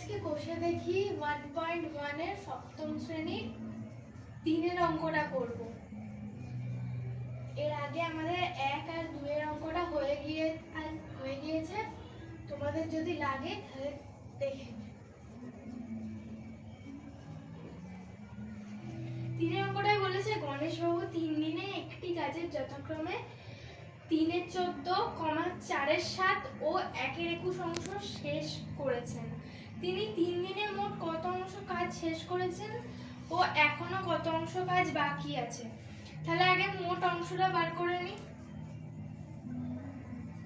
আজকে কষে দেখি ওয়ান পয়েন্ট ওয়ানের সপ্তম শ্রেণির তিনের অঙ্কটা করব। এর আগে আমাদের এক আর দুয়ের অঙ্কটা হয়ে গিয়ে, আর হয়ে গিয়েছে। তোমাদের যদি লাগে, তাহলে দেখে। তিনের অঙ্কটাই বলেছে, গণেশবাবু, তিন দিনে একটি কাজের যথাক্রমে তিনের চোদ্দ, কমা চারের সাত ও একের একুশ অংশ শেষ করেছেন। তিনি তিন দিনে মোট কত অংশ কাজ শেষ করেছেন ও এখনও কত অংশ কাজ বাকি আছে? তাহলে আগে মোট অংশটা বার করে নি।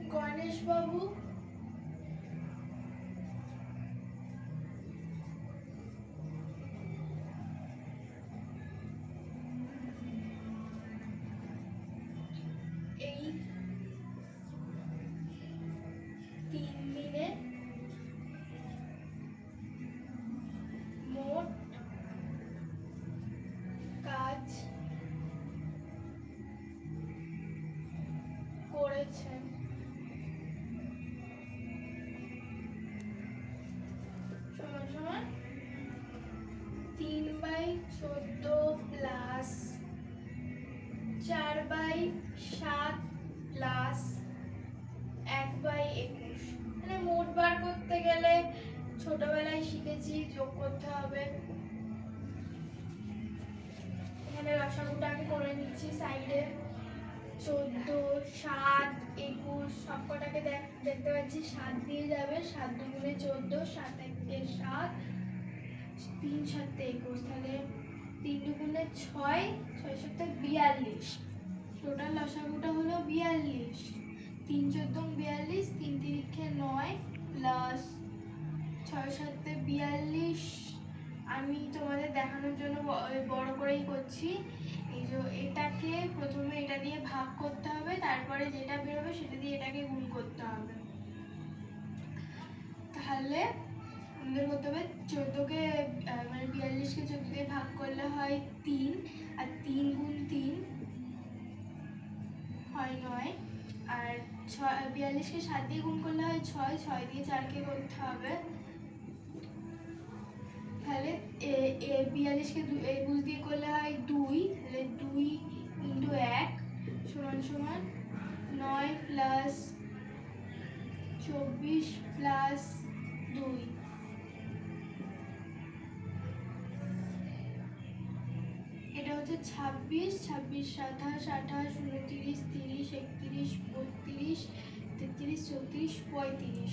গণেশ চোদ্দ প্লাস চার বাই সাত প্লাস এক বাই একুশ। মানে মোট বার করতে গেলে ছোটবেলায় শিখেছি যোগ করতে হবে। এখানে রসাগুটা আমি করে নিচ্ছি সাইডে। চোদ্দ, সাত, একুশ, সবকটাকে দেখ দেখতে পাচ্ছি, সাত দিয়ে যাবে। সাত দুগুণে চোদ্দ, সাত একে সাত, তিন সাতে একুশ। তাহলে তিন দুগুণে ছয় ছয় সাতে বিয়াল্লিশ। টোটাল লসাগুটা হলো বিয়াল্লিশ। তিন চোদ্দ বিয়াল্লিশ, তিন তিরিখে নয় প্লাস ছয় সাতে বিয়াল্লিশ। আমি তোমাদের দেখানোর জন্য বড় করেই করছি। এই যে এটাকে প্রথমে এটা দিয়ে ভাগ করতে হবে, তারপরে যেটা বেরোবে সেটা দিয়ে এটাকে গুণ করতে হবে। তাহলে আমাদের করতে হবে চোদ্দোকে আহ, মানে বিয়াল্লিশকে চোদ্দ দিয়ে ভাগ করলে হয় তিন, আর তিন গুণ তিন হয় নয়। আর ছয়, বিয়াল্লিশকে সাত দিয়ে গুণ করলে হয় ছয় ছয় দিয়ে চারকে করতে হবে। তাহলে বিয়াল্লিশকে দু- একুশ দিয়ে করলে হয় দুই, তাহলে দুই ইন্টু এক সমান সমান নয় প্লাস চব্বিশ প্লাস দুই। হচ্ছে ছাব্বিশ ছাব্বিশ, সাতাশ, আঠাশ, উনত্রিশ, তিরিশ, একত্রিশ, বত্রিশ, তেত্রিশ, চৌত্রিশ, পঁয়ত্রিশ।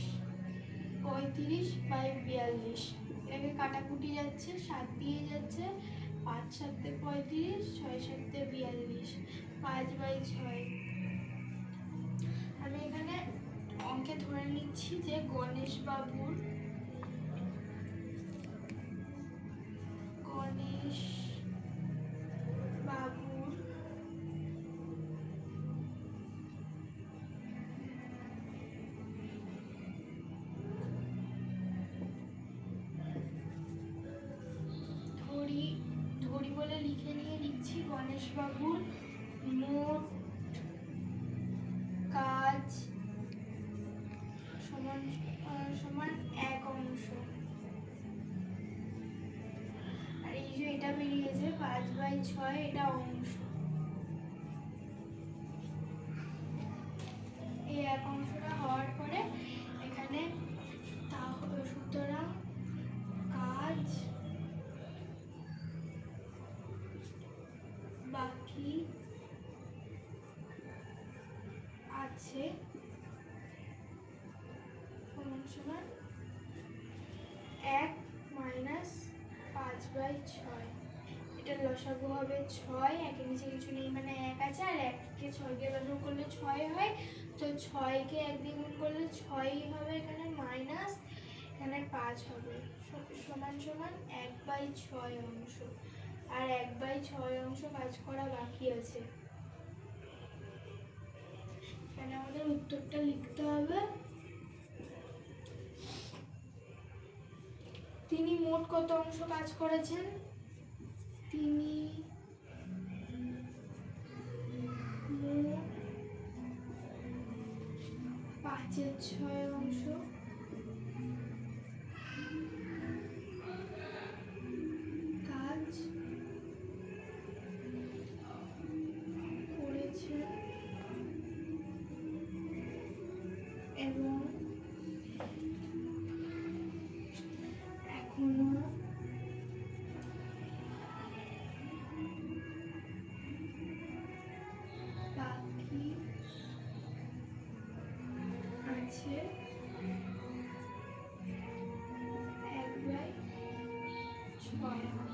পঁয়ত্রিশ বাই বিয়াল্লিশ। এটাকে কাটাকুটি যাচ্ছে, সাত দিয়ে যাচ্ছে, পাঁচ সাতে পঁয়ত্রিশ, ছয় সাতে বিয়াল্লিশ, পাঁচ বাই ছয়। আমি এখানে অঙ্কে ধরে নিচ্ছি যে গণেশ বাবুর গণেশ লিখছি গণেশ বাবুর মোট কাজ সমান সমান এক অংশ। আর এই যে এটা বেরিয়েছে, পাঁচ বাই ছয়, এটা অংশ। এই এক অংশটা হওয়ার পরে এখানে তাহ- সুতরাং কাজ বাকি আছে? সমান সমান? এক মাইনাস পাঁচ বাই ছয়। এটা লসাগু হবে ছয়। একের নিচে কিছু নেই মানে এক আছে, আর এককে ছয় দিয়ে লসাগু করলে ছয় হয়। তো ছয়কে এক দিয়ে গুণ করলে ছয়ই হবে, এখানে মাইনাস, এখানে পাঁচ হবে। সমান সমান এক বাই ছয় অংশ। আর এক বাই ছয় অংশ কাজ করা বাকি আছে। এখানে আমাদের উত্তরটা লিখতে হবে। তিনি মোট কত অংশ কাজ করেছেন? তিনি পাঁচের ছয় অংশ। হয়